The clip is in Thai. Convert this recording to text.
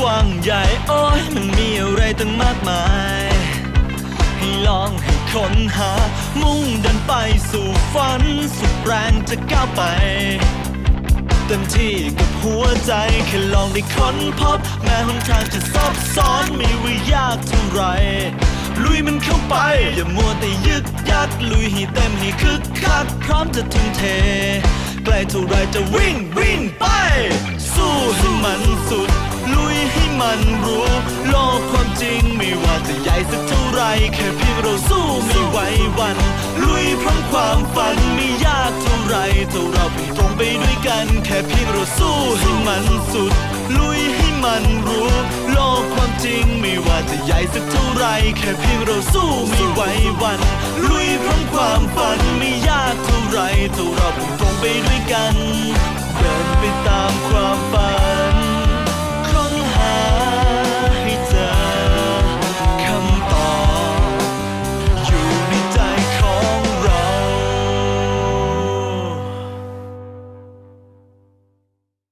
กว้างใหญ่โอ้ยมันมีอะไรตั้งมากมาย ให้ลองให้ค้นหา มุ่งเดินไปสู่ฝัน สุดแรงจะก้าวไป เต็มที่กับหัวใจ แค่ลองได้ค้นพบ แม้หนทางจะซับซ้อนไม่ว่ายากเท่าไรลุยมันเข้าไป อย่ามัวแต่ยึกยักลุยให้เต็มให้คึกคักพร้อมจะทุ่มเท ใกล้เท่าไรจะวิ่งวิ่งไป มันรู้ โลกความจริงไม่ว่าจะใหญ่สักเท่าไร แค่เพียงเราสู้ไม่ไหววัน ลุยพร้อมความฝันไม่ยากเท่าไรเท่าเราเพิ่งตรงไปด้วยกัน แค่เพียงเราสู้ให้มันสุด ลุยให้มันรู้ โลกความจริงไม่ว่าจะใหญ่สักเท่าไร แค่เพียงเราสู้ไม่ไหววัน ลุยพร้อมความฝันไม่ยากเท่าไรเท่าเราเพิ่งตรงไปด้วยกัน เดินไปตาม